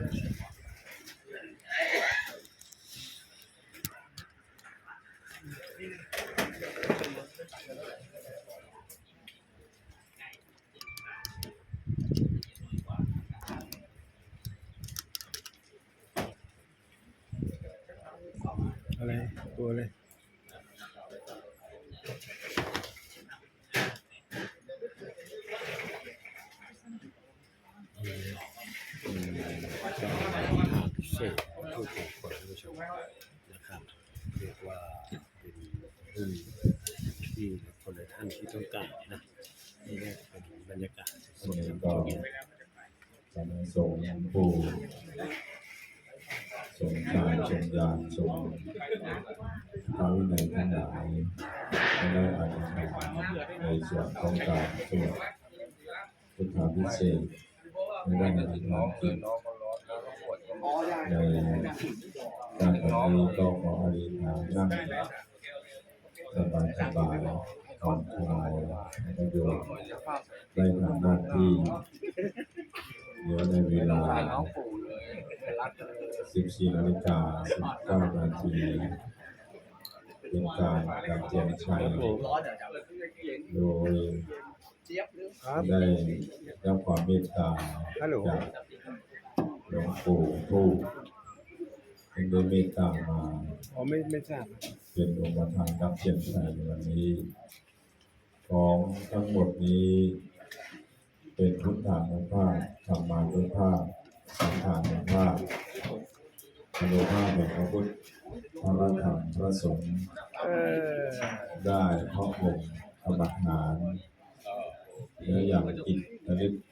Gracias. นะนี่ก็เป็นบรรยากาศสวันก็จริงกำลังส่งผู้ส่งชายส่งยานส่งพระวินัยทั้งหลายและได้อานิสงส์ในส่วนของการสวดพุทธาพิเศษกในด้านอธิษฐานจิตในการนี้ก็ขออธิษฐานนั่งสบายสบาย ๆผ่อนคลายให้ประโยชน์ได้ทำหน้าที่เดี๋ยวในเวลา 14นาฬิกา19นาทีเป็นการรับแจงชัยโดยได้รับความเมตตาจากหลวงปู่ผู้เป็นได้เมตตามาอ๋อไม่ไม่ทราบเป็นองค์ประธานรับแจงชัยในวันนี้ ของทั้งหมดนี้ เป็นพุทธานุภาพธรรมานุภาพสังฆานุภาพอนุภาพแห่งพระพุทธพระธรรมพระสงฆ์ได้เพราะองค์ธรรมทานและอย่างอิทธิฤทธิ์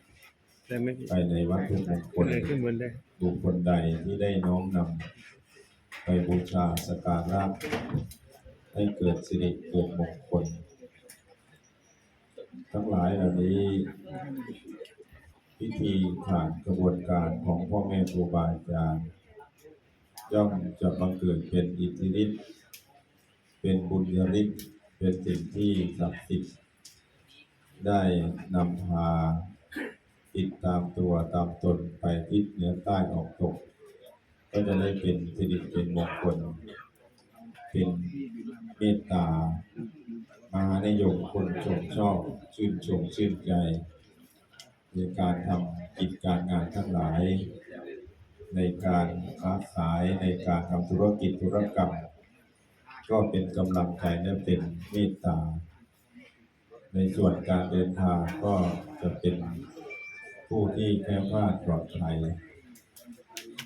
แต่ไปในวัตถุมงคนลเลยขึ้นบนได้บุคคลใดที่ได้น้อมนำไปบูชาสกการะให้เกิดสิริเกิดมงคล ทั้งหลายเหล่านี้ พิธีผ่านกระบวนการของพ่อแม่ครูบาอาจารย์ย่อมจะบังเกิดเป็นอิทธิฤทธิ์เป็นบุญญาฤทธิ์เป็นสิ่งที่ศักดิ์สิทธิ์ได้นำพาติดตามตัวตามตนไปทิศเหนือใต้ออกตก ก็จะได้เป็นสิริเป็นมงคลเป็นเมตตา มหานิยมคนชมชอบชื่นชมชื่นใจในการทำกิจการงานทั้งหลาย ในการค้าขายในการทำธุรกิจธุรกรรม ก็เป็นกำลังใจและเป็นเมตตา ในส่วนการเดินทางก็จะเป็นผู้ที่แค้วคลาดปลอดภัย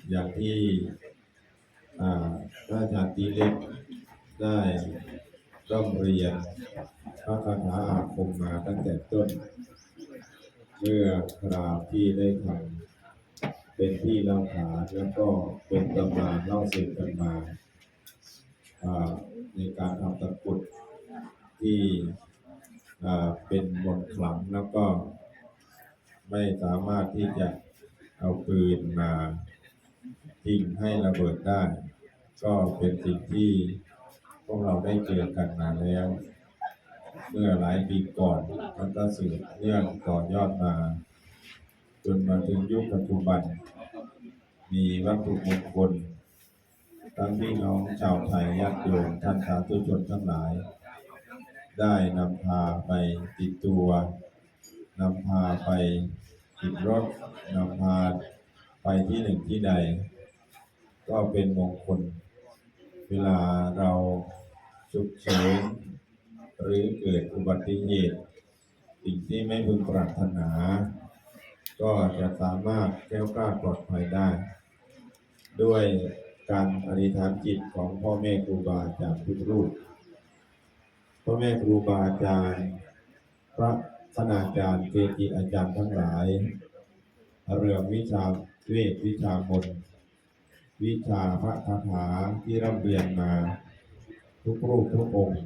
อย่างที่อ่าพระอาจารย์ตีเล็กได้ ร่ำเรียนพระคาถาอาคมมาตั้งแต่ต้น เมื่อคราวที่ได้ทำเป็นที่เล่าขานแล้วก็เป็นตำนานเล่าสืบกันมาในการทำตะกุดที่เป็นมนขลังแล้วก็ไม่สามารถที่จะเอาปืนมายิงให้ระเบิดได้ ก็เป็นสิ่งที่ พวกเราได้เจอกันมาแล้ว เมื่อหลายปีก่อนมันก็สืบเนื่องต่อยอดมา จนมาถึงยุคปัจจุบัน มีวัตถุมงคลทั้งพี่น้องชาวไทยญาติโยมท่านสาธุชนทั้งหลาย ได้นำพาไปติดตัวนำพาไปติดรถนำพาไปที่หนึ่งที่ใด ก็เป็นมงคล เวลาเรา ฉุกเฉินหรือเกิดอุบัติเหตุสิ่งที่ไม่พึงปรารถนา ก็จะสามารถแก้วกล้าปลอดภัยได้ ด้วยการอธิษฐานจิตของพ่อแม่ครูบาอาจารย์ทุกรูปพ่อแม่ครูบาอาจารย์ พระคณาจารย์เกจิอาจารย์ทั้งหลาย เรื่องวิชาเวทวิชามนวิชาพระคาถาที่ร่ำเรียนมา ทุกรูปทุกองค์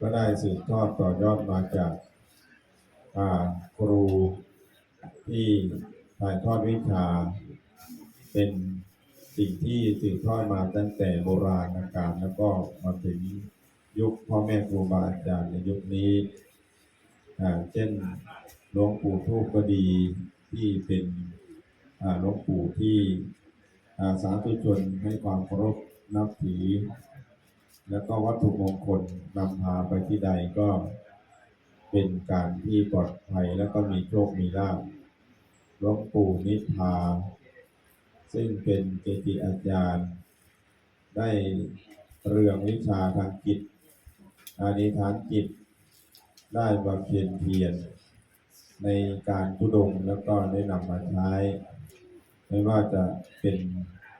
ก็ได้สืบทอดต่อยอดมาจากครูที่ถ่ายทอดวิชา เป็นสิ่งที่สืบทอดมาตั้งแต่โบราณกาลแล้วก็มาถึงยุคพ่อแม่ครูบาอาจารย์ในยุคนี้ เช่นหลวงปู่ทูปก็ดีที่เป็นหลวงปู่ที่สาธุชนให้ความเคารพนับถือ แล้วก็วัตถุมงคลนำพาไปที่ใดก็เป็นการที่ปลอดภัยแล้วก็มีโชคมีลาภหลวงปู่นิพา ซึ่งเป็นเกจิอาจารย์ ได้เรื่องวิชาทางจิตอานิทานจิต ได้บำเพ็ญเพียรในการทุดงแล้วก็ได้นำมาใช้ ไม่ว่าจะเป็น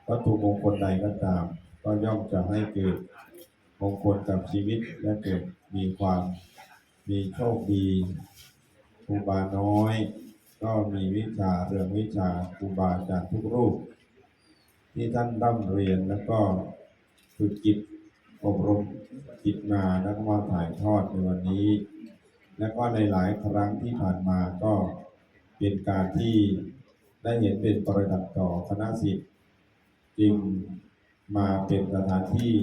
วัตถุมงคลใดก็ตาม ก็ย่อมจะให้เกิด มงคลกับชีวิตและเกิดมีความมีโชคดีครูบาน้อย ก็มีวิชาเรื่องวิชาครูบาจารย์ทุกรูป ที่ท่านร่ำเรียนแล้วก็ฝึกจิตอบรมจิตมาแล้วก็มาถ่ายทอดในวันนี้ และก็ในหลายครั้งที่ผ่านมาก็เป็นการที่ได้เห็นเป็นประดับต่อคณะสิทธิ์จึงมาเป็นสถานที่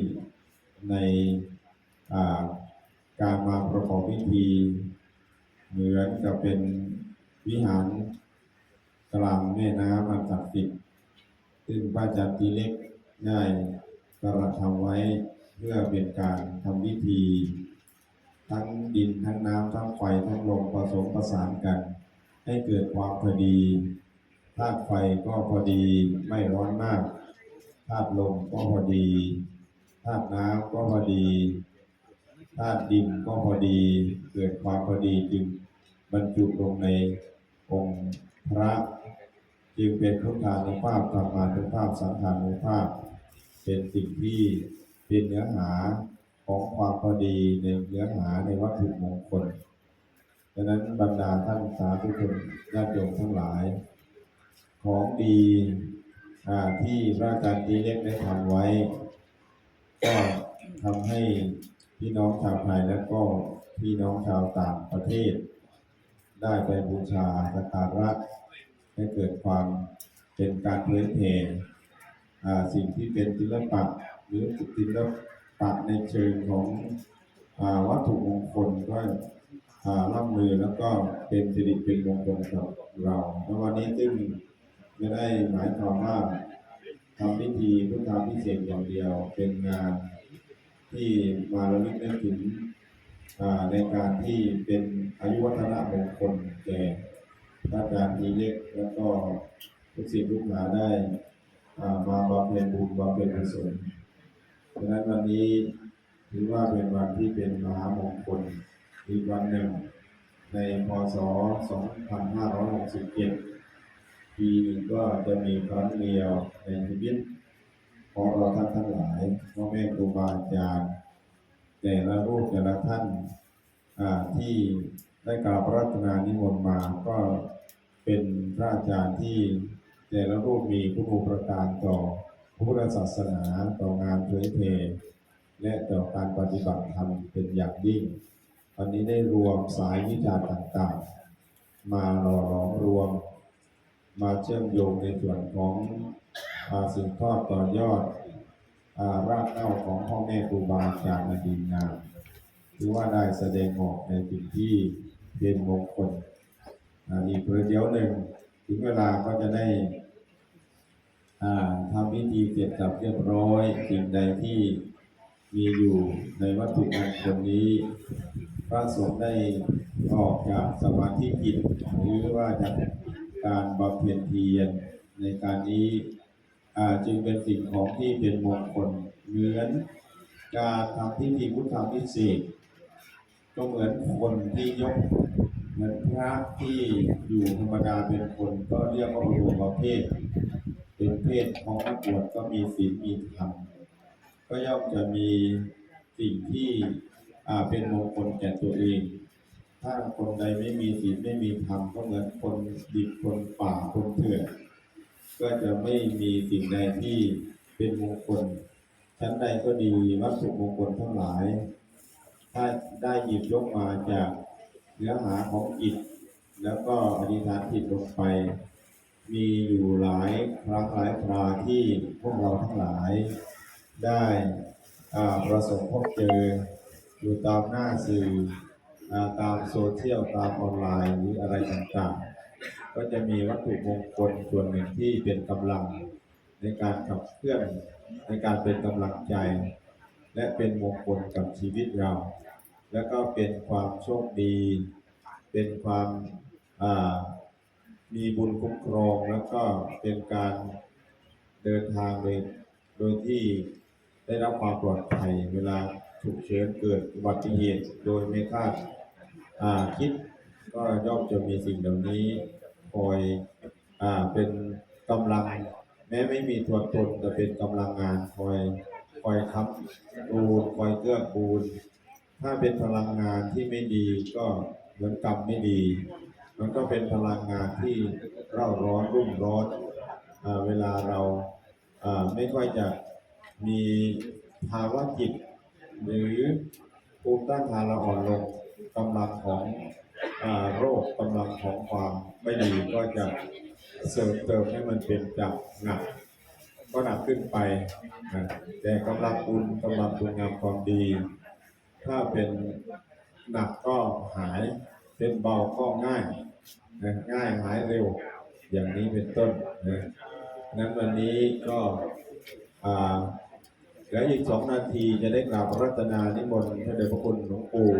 ในาการมาประกอบพิธี เหมือนกับเป็นวิหารกลางแม่น้ำอันศักดิ์สิทธิ์ซึ่งพระอาจารย์ตีเล็กได้กระทำไว้เพื่อเป็นการทำพิธี ทั้งดินทั้งน้ำทั้งไฟทั้งลมผสมประสานกัน ให้เกิดความพอดีธาตุไฟก็พอดีไม่ร้อนมากธาตุลมก็พอดี ธาตุน้ำก็พอดีธาตุดินก็พอดี เกิดความพอดีจึงบรรจุลงในองค์พระจึงเป็นพุทธานุภาพธรรมานุภาพสังขานุภาพ เป็นสิ่งที่เป็นเนื้อหาของความพอดีในเนื้อหาในวัตถุมงคลดังนั้นบรรดาท่านสาธุชนญาติโยมทั้งหลาย ของดีที่พระอาจารย์ตีเล็กได้ทำไว้ ก็ทำให้พี่น้องชาวไทยและก็พี่น้องชาวต่างประเทศ ได้ไปบูชาสักการะให้เกิดความเป็นการเผยแผ่อ่สิ่งที่เป็นศิลปะหรือศิลปะในเชิงของอวัตถุมงคลก็ร่ำลือแล้วก็เป็นสิริเป็นมงคลกับเราในวันนี้ซึ่งไม่ได้หมายความว่า ทำพิธีพุทธาพิเศษอย่างเดียวเป็นงานที่มาระลึกนึกถึงในการที่เป็นอายุวัฒนะมงคลแก่พระอาจารย์ทีเล็ก แล้วก็ทุกสิ่งทุกหาได้มาบำเพ็ญบุญบำเพ็ญกุศลฉะนั้นวันนี้ถือว่าเป็นวันที่เป็นมหามงคลอีกวันหนึ่งในพศ 2567 ปีหนึ่งก็จะมีครั้งเดียวในชีวิตของเราท่านทั้งหลายพ่อแม่ครูบาอาจารย์แต่ละรูปแต่ละท่านอ่าที่ได้กราบพระรัตนานิมนต์มาก็เป็นพระอาจารย์ที่แต่ละรูปมีผู้อุประการต่อพระพุทธศาสนาต่องานเผยแผ่และต่อการปฏิบัติธรรมเป็นอย่างยิ่งวันนี้ได้รวมสายวิชาต่างๆ มาหล่อหลอมรวม มาเชื่อมโยงในส่วนของอสิ่งทอดต่อยอดอารากเหง้าของพ่อแม่ครูบาอาจารย์อดีตงามถือว่าได้แสดงออกในสิ่งที่เป็นมงคลอีกประเดี๋ยวหนึ่งถึงเวลาก็จะได้ทำพิธีเสร็จสับเรียบร้อยสิ่งใดที่มีอยู่ในวัตถุมงคลนี้ พระสงฆ์ได้ออกจากสมาธิจิตหรือว่าจา การบำเพ็ญเพียรในการนี้จึงเป็นสิ่งของที่เป็นมงคลเหมือนการทำพิธีพุทธาพิเศษกก็เหมือนคนที่ยกเหมือนพระที่อยู่ธรรมดาเป็นคนก็เรียกว่าอุปเพศเป็นเพศของนักบวชก็มีศีลมีธรรมก็ย่อมจะมีสิ่งที่เป็นมงคลแก่ตัวเอง ถ้าคนใดไม่มีศีลไม่มีธรรมก็เหมือนคนดิบคนป่าคนเถื่อนก็จะไม่มีสิ่งใดที่เป็นมงคลชั้นใดก็ดีวัตถุมงคลทั้งหลาย ถ้าได้หยิบยกมาจากเนื้อหาของจิต แล้วก็อธิษฐานจิตลงไป มีอยู่หลายครั้งหลายคราที่พวกเราทั้งหลาย ได้ประสบพบเจออยู่ตามหน้าสื่อ ตามโซเชียลตามออนไลน์หรืออะไรต่างๆ ก็จะมีวัตถุมงคลส่วนหนึ่งที่เป็นกำลังในการขับเคลื่อนในการเป็นกำลังใจ และเป็นมงคลกับชีวิตเรา แล้วก็เป็นความโชคดี เป็นความมีบุญคุ้มครองแล้วก็เป็นการเดินทางโดยโดยที่ได้รับความปลอดภัยเวลา ฉุกเฉินเกิดอุบัติเหตุโดยไม่คาดคิดก็ย่อมจะมีสิ่งเหล่านี้คอยอเป็นกำลัง แม้ไม่มีตัวตนแต่เป็นกำลังงานคอยคอยค้ำปูนคอยเกื้อกูล ถ้าเป็นพลังงานที่ไม่ดีก็เหมือนกรรมไม่ดี มันก็เป็นพลังงานที่เร่าร้อนรุ่มร้อนอเวลาเราไม่ค่อยจะมีภาวะจิต หรือภูมิต้านทานเราอ่อนลงกำลังของอโรคกำลังของความไม่ดีก็จะเสริมเติมให้มันเป็นจากหนักก็หนักขึ้นไปนะแต่กำลังบุญกำลังบุญงามความดี ถ้าเป็นหนักก็หายเป็นเบาก็ง่ายนะง่ายหายเร็ว อย่างนี้เป็นต้นนะนั้นวันนี้ก็อ่า เหลืออีกสองนาทีจะได้กราบพระรัตนานิมนต์พระเดชพระคุณหลวงปู่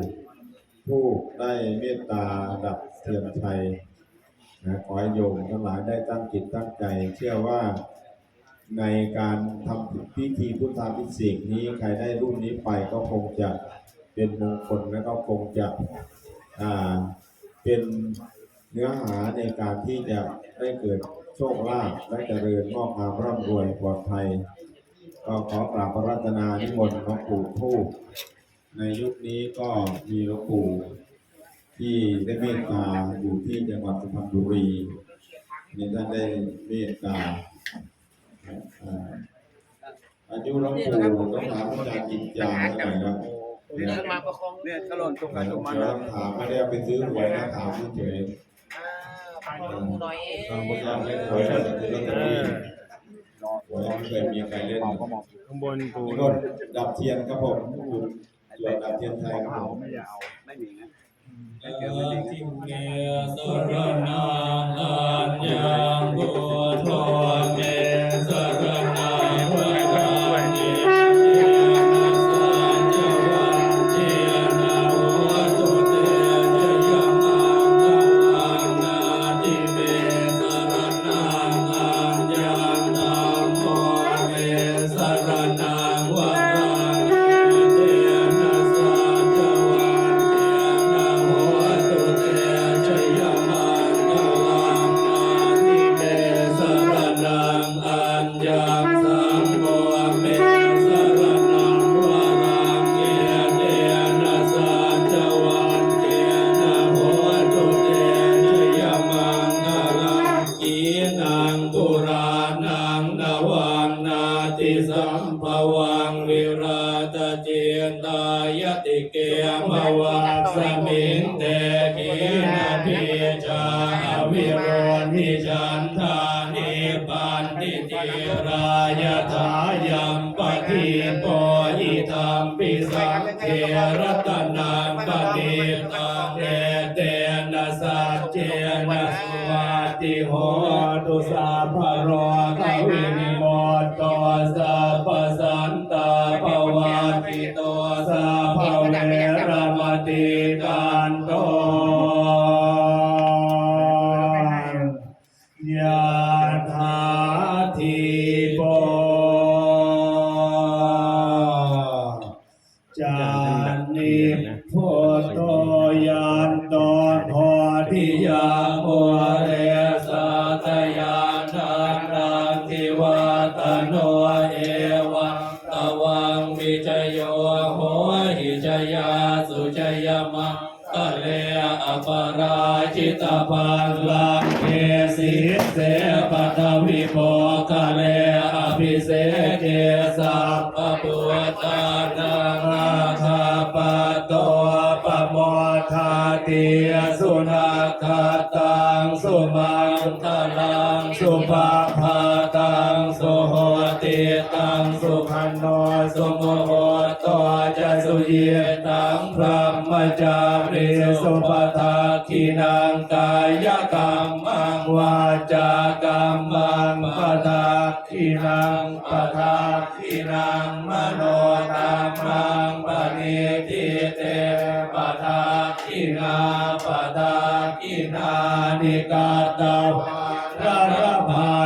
ผู้ได้เมตตาดับเทียมไทยนะขอให้โยมทั้งหลายได้ตั้งจิตตั้งใจ เชื่อว่าในการทำพิธีพุทธาพิเศษกนี้ใครได้รุ่นนี้ไปก็คงจะเป็นมงคลและก็คงจะอ่าเป็นเนื้อหาในการที่จะได้เกิดโชคลาภและเจริญงอกงามร่ำรวยปลอดภัย ก็ขอกราบพระรัตนานิมนต์หลวงปู่ทูปในยุคนี้ก็มีหลวงปู่ที่ได้เมตตาอยู่ที่จังหวัดสุพรรณบุรีนี่ท่านได้เมตตาอ่าอายุหลวงปู่ต้องถามอาจารย์กินจาหน่อยครับเดินมาประคองเนี่ยก็หล่นตรงกันตรงมันเดี๋ยวถามไม่ได้เอาไปซื้อหวยนะถามเฉยอ่าประคองหน่อยเองๆทางพวกเราเล่นหวยเราจะซื้อลอตเตอรี่หวย ไม่เคยมีใครเล่นก็มองข้างบนปูนี่ก็ดับเทียนครับผมจุดดับเทียนไทยครับผมไม่อยากเอาไม่มีนะทิมเมสรณาอัญญังพุทโธเม สัจเจนะสุวัติโหตุสัพพะโรกวินิ หิจยาสุจยมังกะ จะสุเระมจาริสุปทาคินังกายกรรมังวาจากรรมังปทาคินังปทาคินังมโนกรรมังปณิทิเตปทาคินาปทาคินานิกาตาวาระพั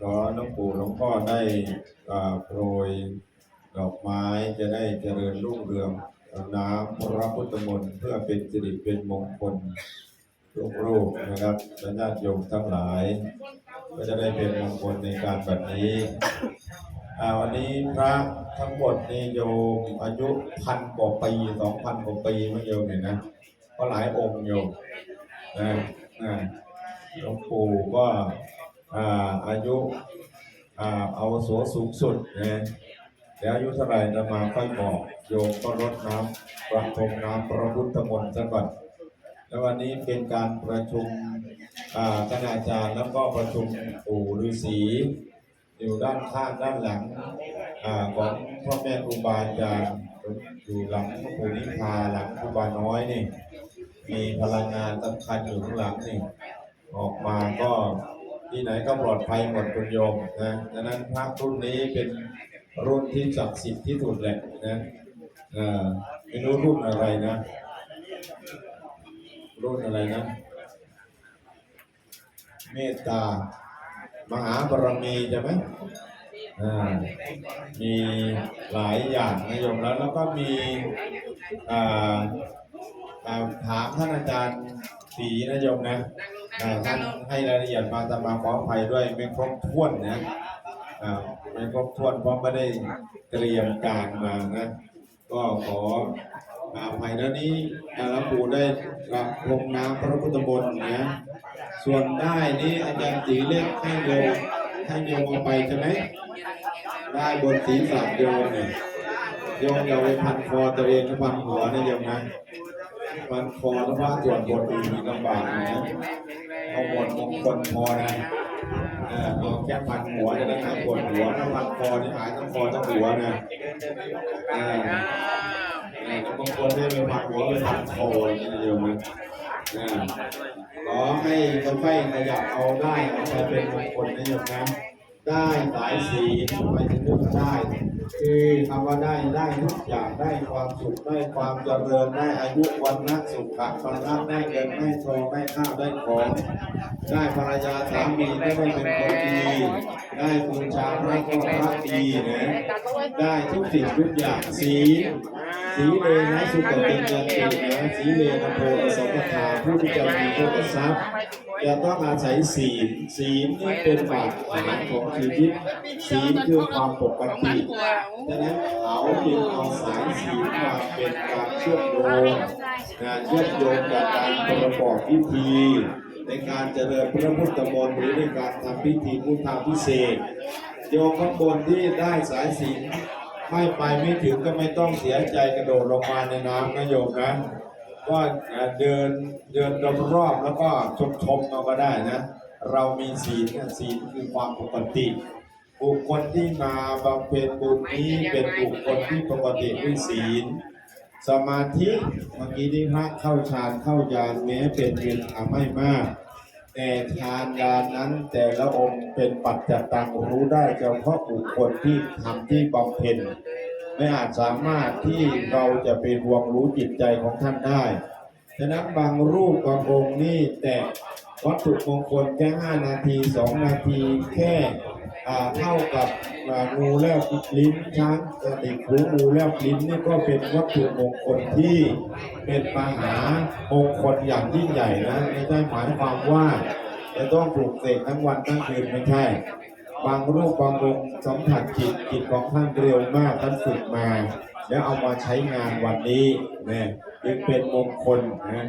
ขอหลวงปู่หลวงพ่อได้โปรยดอกไม้จะได้เจริญรุ่งเรืองน้ำพระพุทธมนต์เพื่อเป็นสิริเป็นมงคลทุกรูปนะครับและญาติโยมทั้งหลาย ก็จะได้เป็นมงคลในการแบบนี้วันนี้พระทั้งหมดนี่โยมอายุพันกว่าปีสองพันกว่าปีมั้งโยมเนี่ยนะก็หลายองค์โยมนะนะหลวงปู่ก็ อ่าอายุอ่าเอาโสสูงสุดนะแล้วอายุเท่าไหร่จะมาค่อยบอกโยมก็รดน้ำประพรมน้ำพระพุทธมนต์ซะก่อนแล้ววันนี้เป็นการประชุมอ่าคณาจารย์แล้วก็ประชุมปู่ฤาษีอยู่ด้านข้างด้านหลังอ่าของพ่อแม่ครูบาอาจารย์อยู่หลังพ่อปู่นิพาหลังครูบาน้อยนี่มีพลังงานสำคัญอยู่ข้างหลังนี่ออกมาก็ ที่ไหนก็ปลอดภัยหมดคุณโยมนะดังนั้นพระรุ่นนี้เป็นรุ่นที่ศักดิ์สิทธิ์ที่สุดแหละนะอ่อไม่รู้รุ่นอะไรนะ รุ่นอะไรนะ เมตตามหาบารมีใช่ไหมอ่ามีหลายอย่างนะโยมแล้วแล้วก็มีอ่าอ่าถามท่านอาจารย์สีนะโยมนะ อ่าท่านให้รายละเอียดมาแต่มาขออภัยด้วยไม่ครบถ้วนนะอ่าไม่ครบถ้วนเพราะไม่ได้เตรียมการมานะก็ขออภัยแล้วนี้หลวงปู่ได้รับลงน้ำพระพุทธมนต์นะส่วนได้นี้อาจารย์ตีเล็กให้โยมให้โยมเอาไปใช่ไหมได้บนศีรษะโยมเนี่ยโยมอย่าไปพันคอตัวเองนะพันหัวนะโยมนะพันคอแล้วว่าส่วนบนอื่นลำบากนะ เอาหมดมงคลพอนะเออเอาแค่พันหัวจะได้หายปวดหัวถ้าพันคอนี่หายทั้งคอทั้งหัวนะเออเออบางคนเนี่ยเป็นพันหัวเป็นพันคอนี่นะโยมนะเออขอให้ค่อยๆขยับเอาได้เอาไปเป็นมงคลนะโยมนะได้สายสีไปถึงได้ คือคำว่าได้ได้ทุกอย่างได้ความสุขได้ความเจริญได้อายุวันนะสุขะพละได้เงินได้ทองได้ข้าวได้ของได้ภรรยาสามีได้เป็นคนดีได้บูชาพระก็พระดีนะได้ทุกสิ่งทุกอย่างสีสีเลนะสุขติยันตินะสีเลนะโพสมปทาผู้ที่จะมีโภคทรัพย์จะต้องอาศัยศีลศีลนี่เป็นบาดฐานของชีวิตศีลคือความปกติดังนั้นเขาจึงเอาสายศีมาเป็นการเชื่อมโยงงานเชื่อมโยงกับการประกอบพิธี ในการเจริญพระพุทธมนต์หรือในการทำพิธีพุทธาพิเศษโยมข้างบนที่ได้สายศีไม่ไปไม่ถึงก็ไม่ต้องเสียใจกระโดดลงมาในน้ำนะโยมนะก็เดินเดินรอบๆแล้วก็ชมชมเอาก็ได้นะ เรามีศีลนะศีลคือความปกติ บุคคลที่มาบำเพ็ญบุญนี้เป็นบุคคลที่ปกติด้วยศีล สมาธิเมื่อกี้ที่พระเข้าฌานเข้ายานแม้เป็นเพียงทำไม่มาก แต่ฌานยานนั้นแต่ละองค์เป็นปัจจตังรู้ได้เฉพาะบุคคลที่ทำที่บำเพ็ญไม่อาจสามารถที่เราจะไปรวมรู้จิตใจของท่านได้ ฉะนั้นบางรูปบางองค์นี่แต่วัตถุมงคลแค่ห้านาทีสองนาทีแค่ เท่ากับงูแลบลิ้นช้างกระดิกหูงูแลบลิ้นนี่ก็เป็นวัตถุมงคลที่เป็นมหามงคลอย่างยิ่งใหญ่นะไม่ใช่หมายความว่าจะต้องปลูกเสกทั้งวันทั้งคืนไม่ใช่ บางรูปบางองค์สัมผัสจิตจิตของท่านเร็วมากท่านฝึกมา แล้วเอามาใช้งานวันนี้เนี่ยจึงเป็นมงคลนะ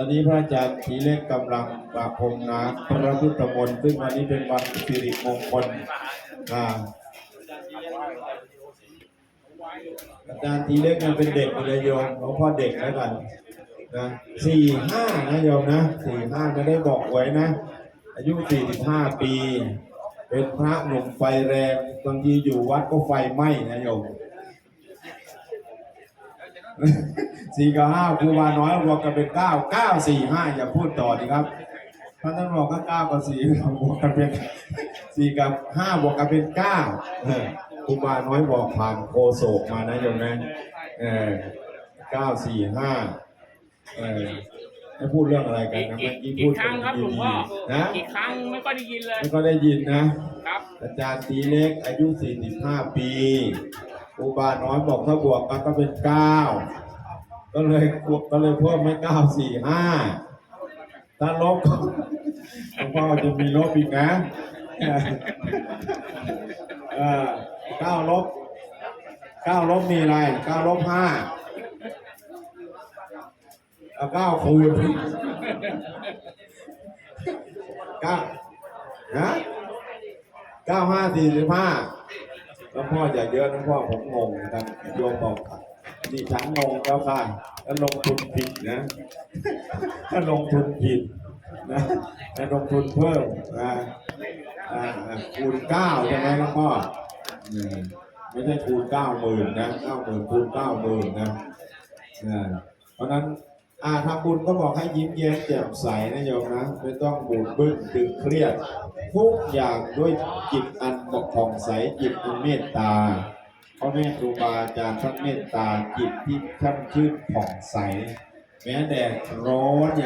ตอนนี้พระอาจารย์ทีเล็กกำลังประพรมน้ำพระพุทธมนต์ซึ่งวันนี้เป็นวันสิริมงคลอ่าอาจารย์ทีเล็กเนี่ยเป็นเด็กเลยโยมหลวงพ่อเด็กแล้วกันนะสี่ห้านะโยมนะสี่ห้าไม่ได้บอกไว้นะ อายุสี่สิบห้าปี เป็นพระหนุ่มไฟแรงบางทีอยู่วัดก็ไฟไหม้นะโยม สี่กับห้าครูบาน้อยบวกกันเป็นเก้าเก้าสี่ห้าอย่าพูดต่อดีครับท่านท่านบอกก็เก้ากับสี่บวกกันเป็นสี่กับห้าบวกกันเป็นเก้าเออครูบาน้อยบอกผ่านโคโศกมานะโยมนะเออเก้าสี่ห้าเออให้พูดเรื่องอะไรกันนะเมื่อกี้กี่พูดครั้งครับหลวงพ่อนะกี่ครั้งไม่ค่อยได้ยินเลยแล้วก็ได้ยินนะ ครับ อาจารย์ตีเล็กอายุ 45 ปี ครูบาน้อยบอกถ้าบวกกันก็เป็น9ก็เลยบวกก็เลยเพิ่มไม่9 4 5ถ้าลบก็หลวงพ่อจะมีลบอีกนะเออ9ลบ9ลบมีอะไร9ลบ5เอาคูณ9นะเก้าห้าสี่สิบห้า แล้วพ่ออย่าเยอะนะพ่อผมงงนะครับโยมบอกนี่ฉันงงแล้วค่ะแล้วลงทุนผิดนะถ้าลงทุนผิดนะถ้าลงทุนเพิ่มนะคูณเก้าใช่ไหมครับพ่อไม่ใช่คูณเก้าหมื่นนะเก้าหมื่นคูณเก้าหมื่นนะอ่เพราะนั้น อ่าทำบุญก็บอกให้ยิ้มแย้มแจ่มใสนะโยมนะ ไม่ต้องบูดบึ้งตึงเครียด ทุกอย่างด้วยจิตอันผ่องใสจิตอันเมตตาพ่อแม่ครูบาอาจารย์ท่านเมตตาจิตที่ช่ำชื่นผ่องใส แม้แดดร้อนอย่า